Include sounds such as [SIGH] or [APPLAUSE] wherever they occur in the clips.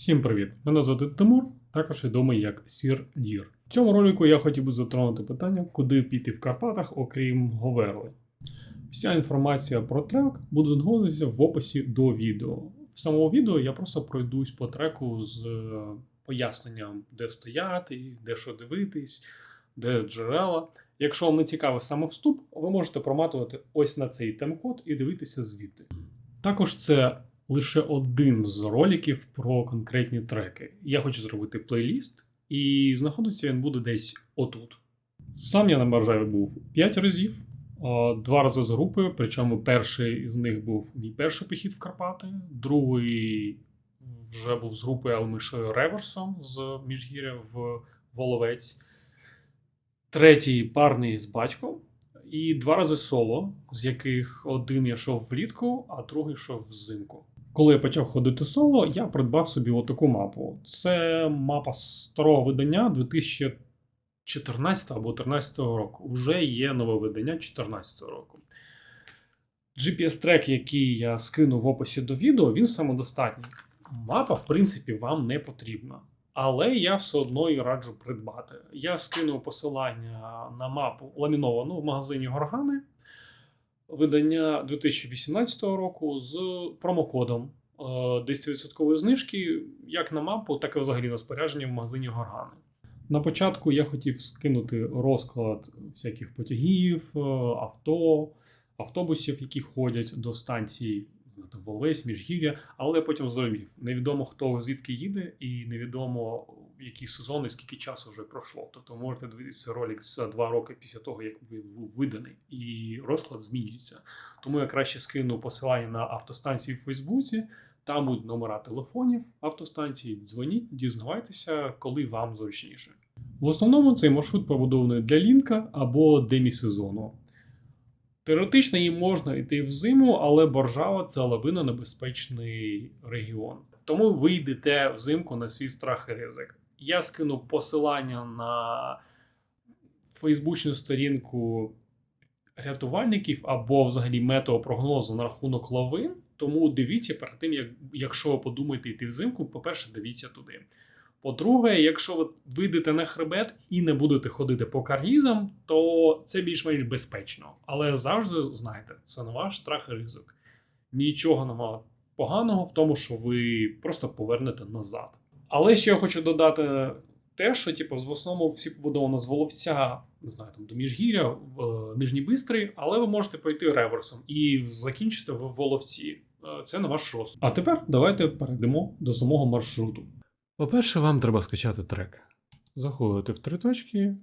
Всім привіт! Мене звати Тимур, також відомий як Сір Дір. В цьому ролику я хотів би затронути питання, куди піти в Карпатах, окрім Говерли. Вся інформація про трек буде знаходитися в описі до відео. В самому відео я просто пройдусь по треку з е, поясненням, де стояти, де що дивитись, де джерела. Якщо вам не цікавий саме вступ, ви можете проматувати ось на цей темкод і дивитися звідти. Також це лише один з роликів про конкретні треки. Я хочу зробити плейліст, і знаходиться він буде десь отут. Сам я на Баржаві був 5 разів, два рази з групою, причому перший з них був мій перший похід в Карпати, другий вже був з групою, але ми йшли реверсом з Міжгір'я в Воловець. Третій парний з батьком. І два рази соло, з яких один я йшов влітку, а другий йшов взимку. Коли я почав ходити соло, я придбав собі отаку мапу. Це мапа старого видання 2014 або 2013 року. Вже є нове видання 2014 року. GPS-трек, який я скину в описі до відео, він самодостатній. Мапа, в принципі, вам не потрібна. Але я все одно її раджу придбати. Я скину посилання на мапу ламіновану в магазині Горгани видання 2018 року з промокодом е, 10% знижки як на мапу, так і взагалі на спорядження в магазині Горгани. На початку я хотів скинути розклад всяких потягів, е, авто, автобусів, які ходять до станції там, Волвесь, Міжгір'я, але потім зрозумів, невідомо хто звідки їде, і невідомо які сезони, скільки часу вже пройшло. Тобто можете дивитися ролик за два роки після того, як був виданий, і розклад змінюється. Тому я краще скину посилання на автостанції в Фейсбуці. Там будуть номера телефонів автостанції. Дзвоніть, дізнавайтеся, коли вам зручніше. В основному цей маршрут побудований для лінка або демісезону. Теоретично їм можна йти взиму, але Боржава це лавино небезпечний регіон. Тому ви йдете взимку на свій страх і ризик. Я скину посилання на фейсбучну сторінку рятувальників або взагалі метеопрогнозу на рахунок лавин. Тому дивіться перед тим, як, якщо ви подумаєте йти взимку, по-перше, дивіться туди. По-друге, якщо ви вийдете на хребет і не будете ходити по карнізам, то це більш-менш безпечно. Але завжди знайте, це не ваш страх і ризик. Нічого немає поганого в тому, що ви просто повернете назад. Але ще я хочу додати те, що типу, в основному всі побудовано з Воловця, не знаю, там до Міжгір'я в е, Нижній Бистрий, але ви можете пройти реверсом і закінчити в Воловці. Е, Це на ваш розсуд. А тепер давайте перейдемо до самого маршруту. По-перше, вам треба скачати трек. Заходите в три точки,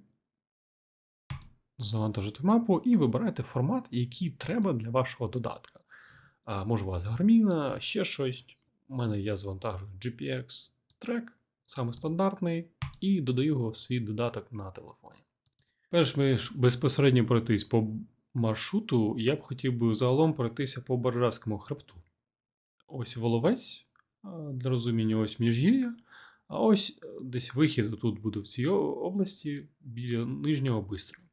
завантажити мапу і вибираєте формат, який треба для вашого додатка. А, може, у вас гарміна, ще щось. У мене я завантажую GPX трек, саме стандартний, і додаю його в свій додаток на телефоні. Перш ніж безпосередньо пройтись по маршруту, я б хотів би загалом пройтися по Боржавському хребту. Ось воловець, для розуміння, ось міжгір'я. А ось е, десь вихід тут буде в цій області біля нижнього бистрого.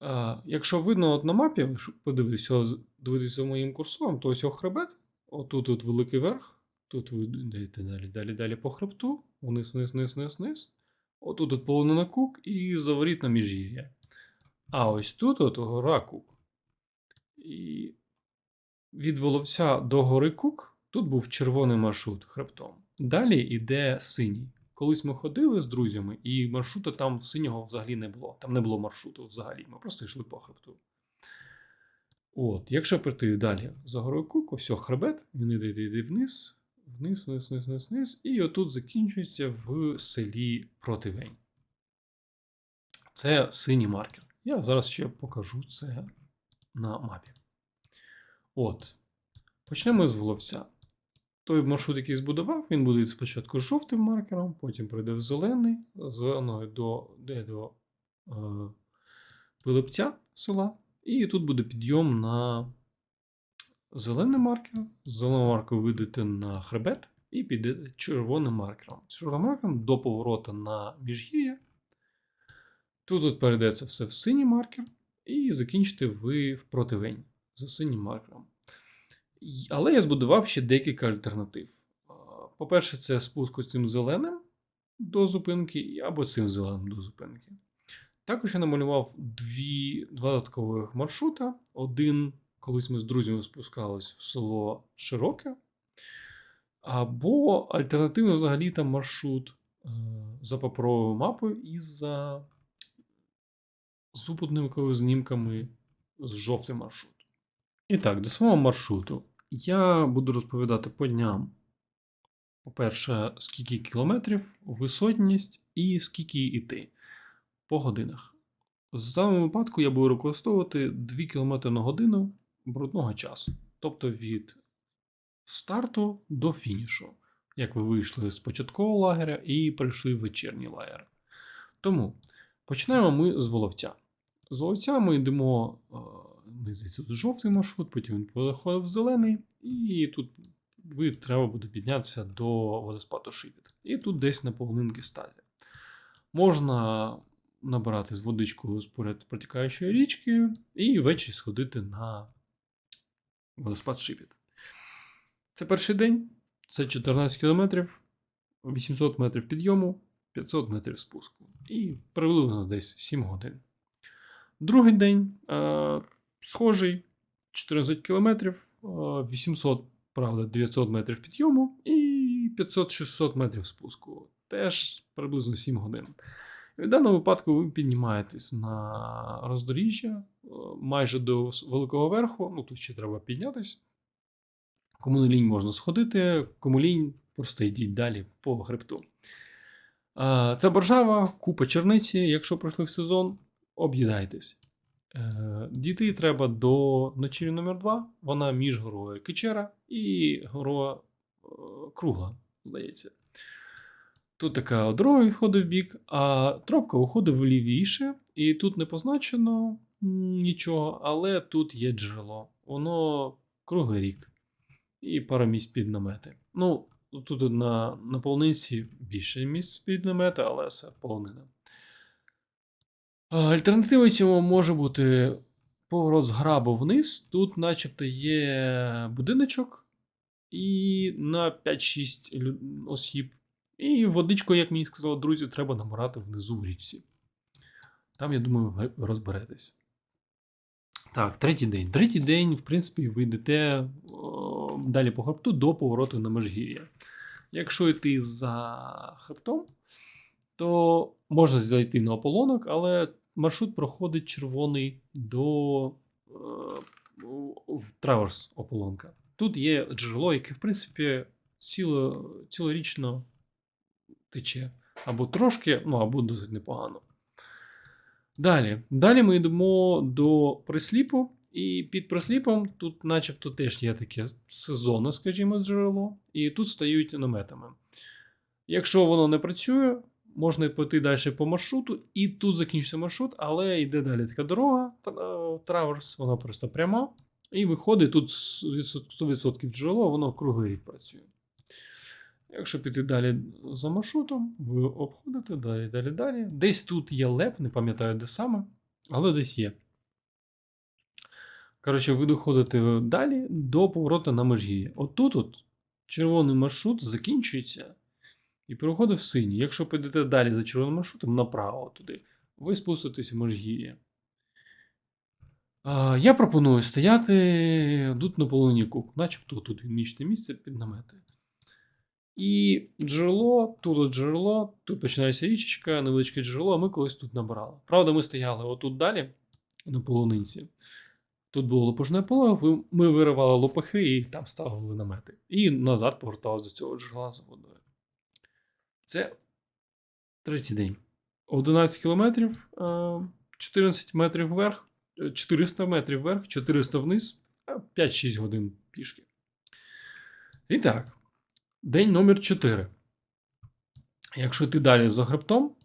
А, якщо видно от на мапі, подивитися, дивитися моїм курсором, то ось о хребет, отут тут великий верх, тут ви йдете далі, далі, далі по хребту, вниз, вниз, вниз, вниз, вниз. Отут от полонина кук і заворіт на міжгір'я. А ось тут от гора кук. І від Воловця до гори Кук тут був червоний маршрут хребтом. Далі йде синій. Колись ми ходили з друзями, і маршруту там синього взагалі не було. Там не було маршруту взагалі. Ми просто йшли по хребту. От, якщо прийти далі за горою Кук, ось хребет, він йде, йде вниз, вниз, вниз, вниз, вниз, вниз, і отут закінчується в селі Противень. Це синій маркер. Я зараз ще покажу це на мапі. От. Почнемо з Воловця. Той маршрут, який збудував, він буде спочатку жовтим маркером, потім прийде в зелений, з зеленого до, де до е, Пилипця села. І тут буде підйом на зелений маркер. З маркеру вийдете на хребет і підете червоним маркером. Червоним маркером до повороту на міжгір'я. Тут от перейдеться все в синій маркер, і закінчите ви в противень за синім маркером. Але я збудував ще декілька альтернатив. По-перше, це спуск ось цим зеленим до зупинки, або цим зеленим до зупинки. Також я намалював дві два додаткових маршрута. Один, колись ми з друзями спускались в село Широке, або альтернативно взагалі там маршрут е, за паперовою мапою і за супутниковими знімками з жовтим маршрут. І так, до самого маршруту. Я буду розповідати по дням. По-перше, скільки кілометрів, висотність і скільки йти по годинах. В даному випадку я буду використовувати 2 км на годину брудного часу. Тобто від старту до фінішу, як ви вийшли з початкового лагеря і прийшли в вечірній лагер. Тому починаємо ми з Воловця. З Воловця ми йдемо, е, ми з жовтий маршрут, потім він переходить в зелений, і тут ви треба буде піднятися до водоспаду Шипіт. І тут десь на половинки стазі. Можна набирати з водичкою з поряд протікаючої річки і ввечері сходити на водоспад Шипіт. Це перший день, це 14 кілометрів, 800 метрів підйому, 500 метрів спуску. І приблизно десь 7 годин. Другий день е, схожий, 14 кілометрів, е, 800, правда, 900 метрів підйому і 500-600 метрів спуску. Теж приблизно 7 годин. В даному випадку ви піднімаєтесь на роздоріжжя е, майже до великого верху. Ну, тут ще треба піднятись. Кому не лінь можна сходити, кому лінь, просто йдіть далі по хребту. Це боржава, купа черниці. Якщо пройшли в сезон, об'їдайтесь. Е, Дійти треба до ночівлі номер 2 Вона між горою Кичера і горою е, Кругла, здається. Тут така дорога відходить в бік, а тропка виходить влівіше, і тут не позначено нічого, але тут є джерело. Воно круглий рік. І пара місць під намети. Ну, тут на, на полниці більше місць під намети, але це полонина. Альтернативою цьому може бути поворот з грабу вниз. Тут, начебто, є будиночок і на 5-6 осіб. І водичку, як мені сказали друзі, треба набирати внизу в річці. Там, я думаю, розберетесь. Так, третій день. Третій день, в принципі, ви йдете о, далі по хребту до повороту на Межгір'я. Якщо йти за хребтом, то можна зайти на ополонок, але маршрут проходить червоний до е, в траверс ополонка. Тут є джерело, яке, в принципі, ціло, цілорічно тече. Або трошки, ну або досить непогано. Далі. Далі ми йдемо до присліпу, і під присліпом тут, начебто, теж є таке сезонне, скажімо, джерело, і тут стають наметами. Якщо воно не працює, можна піти далі по маршруту, і тут закінчиться маршрут, але йде далі така дорога, траверс, вона просто пряма. І виходить тут с- 100% джерело, воно круглий рік працює. Якщо піти далі за маршрутом, ви обходите далі, далі, далі. Десь тут є леп, не пам'ятаю де саме, але десь є. Коротше, ви доходите далі до повороту на межгір'я. Отут от червоний маршрут закінчується і переходить в синій. Якщо підете далі за червоним маршрутом направо туди, ви спуститесь в межгір'я. Я пропоную стояти тут на полоні кук, начебто тут відмічне місце під намети. І джерело, тут от джерело, тут починається річечка, невеличке джерело, а ми колись тут набирали. Правда, ми стояли отут далі, на полонинці. Тут було лопушне поле, ми виривали лопахи і там ставили намети. І назад поверталися до цього джерела за водою. Це третій день. 11 кілометрів, е, 14 метрів вверх, е, 400 метрів вверх, 400 вниз, 5-6 годин пішки. І так. День номер 4. Якщо йти далі за хребтом,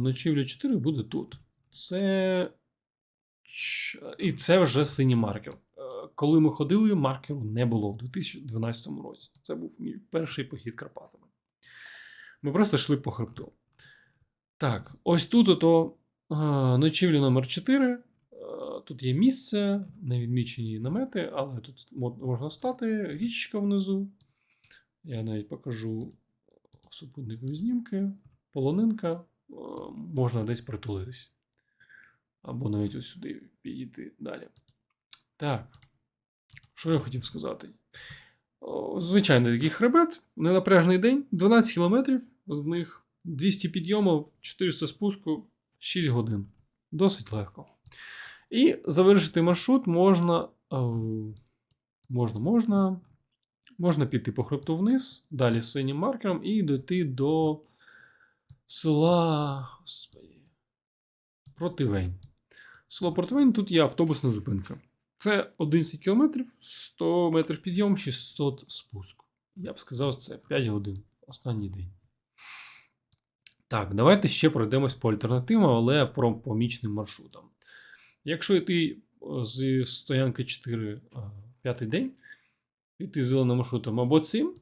ночівля 4 буде тут. Це. І це вже синій маркер. Е, Коли ми ходили, маркеру не було в 2012 році. Це був мій перший похід Карпатами. Ми просто йшли по хребту. Так, ось тут ото е, ночівля номер 4. Е, Тут є місце, не відмічені намети, але тут можна стати, річечка внизу. Я навіть покажу супутникові знімки, полонинка, е, можна десь притулитись. Або навіть ось сюди підійти далі. Так. Що я хотів сказати? Звичайний такий хребет, ненапряжний день, 12 кілометрів, з них 200 підйомів, 400 спуску, 6 годин. Досить легко. І завершити маршрут можна. е, Можна, можна. Можна піти по хребту вниз, далі синім маркером і дойти до села. Противень. Село Противень, тут є автобусна зупинка. Це 11 км, 100 метрів підйом, 600 спуск. Я б сказав, це 5 годин. Останній день. Так, давайте ще пройдемось по альтернативам, але про помічним маршрутам. Якщо йти е, з стоянки 4 е, день, йти зеленим маршрутом або цим,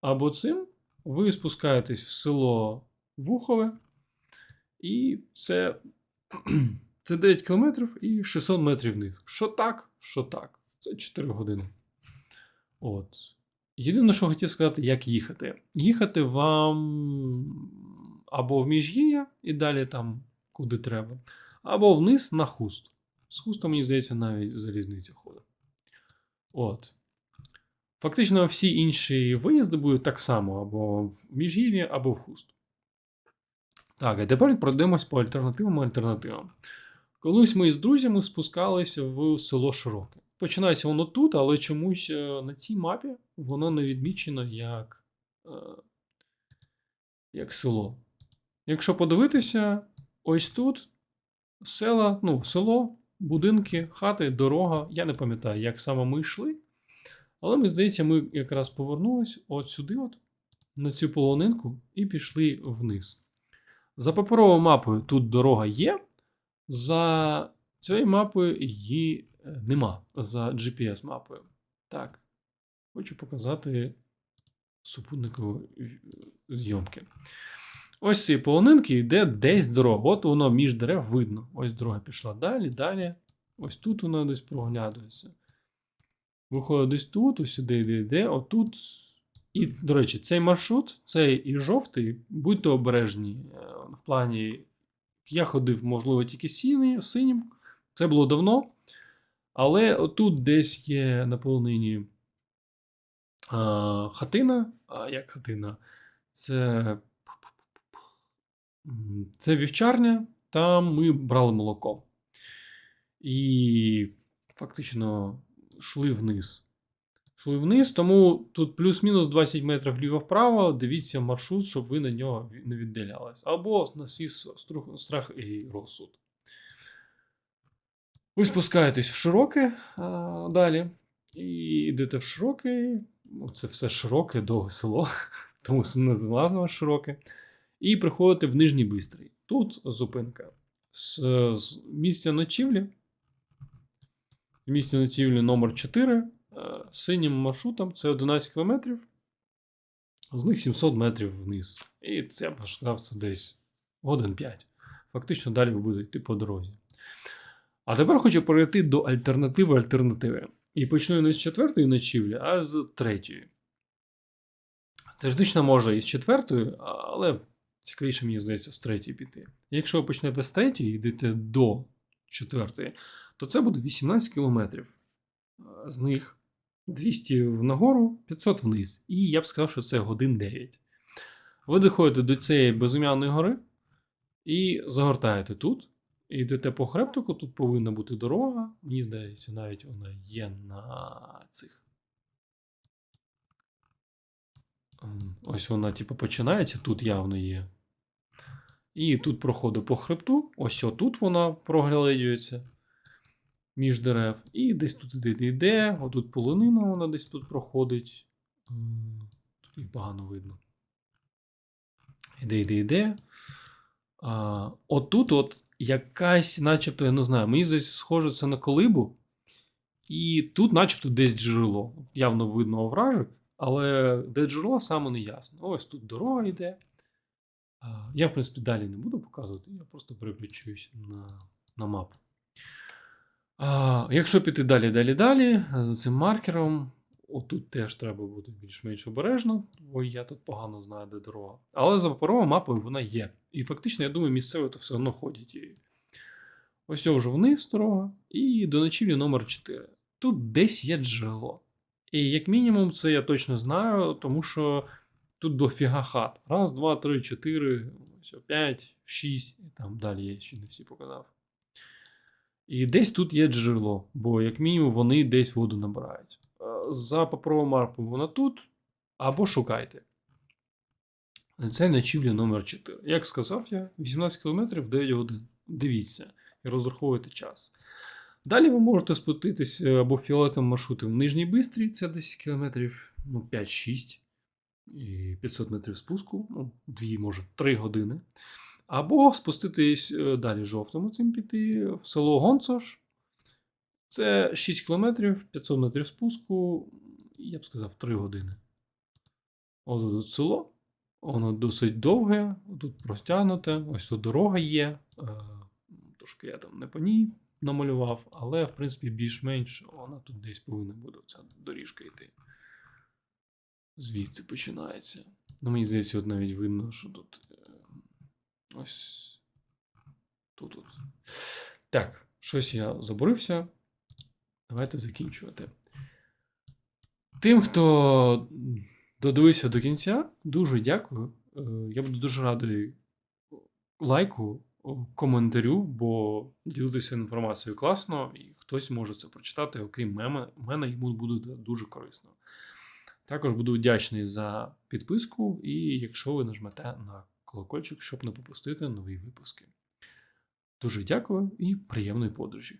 або цим, ви спускаєтесь в село Вухове, і це, [CLEARS THROAT] це 9 кілометрів і 600 метрів вниз. Що так, що так. Це 4 години. От. Єдине, що хотів сказати, як їхати. Їхати вам або в міжгір'я і далі там, куди треба, або вниз на хуст. З хустом, мені здається, навіть залізниця ходить. От. Фактично, всі інші виїзди будуть так само: або в міжгір'я, або в хуст. Так, а тепер пройдемось по альтернативам альтернативам. Колись ми з друзями спускалися в село Широке. Починається воно тут, але чомусь е, на цій мапі воно не відмічено як, е, як село. Якщо подивитися, ось тут села, ну, село, будинки, хати, дорога. Я не пам'ятаю, як саме ми йшли. Але мені здається, ми якраз повернулись от сюди, от, на цю полонинку, і пішли вниз. За паперовою мапою тут дорога є. За цією мапою її е, нема. За GPS-мапою. Так. Хочу показати супутникові е, зйомки. Ось цієї полонинки йде десь дорога. От воно між дерев видно. Ось дорога пішла далі, далі. Ось тут вона десь проглядується. Виходить десь тут, ось сюди йде, йде, отут. І, до речі, цей маршрут, цей і жовтий, будьте обережні. е, В плані, я ходив, можливо, тільки синій, синім. Це було давно. Але отут десь є на а, хатина. А як хатина? Це. Це вівчарня, там ми брали молоко. І фактично йшли вниз. Йшли вниз, тому тут плюс-мінус 20 метрів вліво-вправо. Дивіться маршрут, щоб ви на нього не віддалялись. Або на свій страх і розсуд. Ви спускаєтесь в широке а, далі. І йдете в широке. Ну, Це все широке, довге село, [LAUGHS] тому називаємо широке. І приходите в Нижній Бистрий. Тут зупинка. З, з місця ночівлі. Місце ночівлі номер 4 е, синім маршрутом це 11 км. З них 700 метрів вниз. І це я сказав, це десь годин 5. Фактично далі ви будете йти по дорозі. А тепер хочу перейти до альтернативи альтернативи. І почну не з четвертої ночівлі, а з третьої. Теоретично може і з четвертої, але цікавіше, мені здається, з третьої піти. Якщо ви почнете з третьої і йдете до четвертої, то це буде 18 кілометрів. Е, З них 200 нагору, 500 вниз. І я б сказав, що це годин 9. Ви доходите до цієї безім'яної гори і загортаєте тут. І йдете по хребтику, тут повинна бути дорога. Мені здається, навіть вона є на цих. Ем, Ось вона, типу, починається, тут явно є. І тут проходить по хребту. Ось отут вона проглядується між дерев. І десь тут іде, йде, отут полонина, вона десь тут проходить. Тут їх погано видно. Іде, йде, йде. А, отут от якась, начебто, я не знаю, мені здається, схоже це на колибу. І тут, начебто, десь джерело. Явно видно овражик, але де джерело саме не ясно. Ось тут дорога йде. Я, в принципі, далі не буду показувати, я просто переключуюсь на, на мапу. А, якщо піти далі, далі, далі, за цим маркером, Отут теж треба бути більш-менш обережно, бо я тут погано знаю, де дорога. Але за паперовою мапою вона є. І фактично, я думаю, місцеві то все одно ходять її. Ось вже вниз дорога, і до ночівлі номер 4. Тут десь є джерело. І як мінімум, це я точно знаю, тому що тут дофіга хат. Раз, два, три, чотири, п'ять, шість, і там далі я ще не всі показав. І десь тут є джерело, бо як мінімум вони десь воду набирають. Е, За паперову марку вона тут, або шукайте. Це ночівля номер 4. Як сказав я, 18 км 9 годин. Дивіться і розраховуйте час. Далі ви можете спуститись е, або фіолетовим маршрутом в Нижній Бистрі, це 10 км, ну 5-6 і 500 метрів спуску, ну, 2, може 3 години. Або спуститись е, далі жовтому цим піти в село Гонцош. Це 6 км, 500 метрів спуску, я б сказав, 3 години. Ось тут село. Воно досить довге, тут простягнуте, ось тут дорога є. е, Трошки я там не по ній намалював, але, в принципі, більш-менш вона тут десь повинна буде ця доріжка йти. Звідси починається. Ну, мені здається, от навіть видно, що тут. Ось. Тут. тут. Так, щось я заборився. Давайте закінчувати. Тим, хто додивився до кінця, дуже дякую. Е, Я буду дуже радий лайку, коментарю, бо ділитися інформацією класно, і хтось може це прочитати, окрім мене йому буде дуже корисно. Також буду вдячний за підписку, і якщо ви нажмете на колокольчик, щоб не пропустити нові випуски. Дуже дякую і приємної подорожі!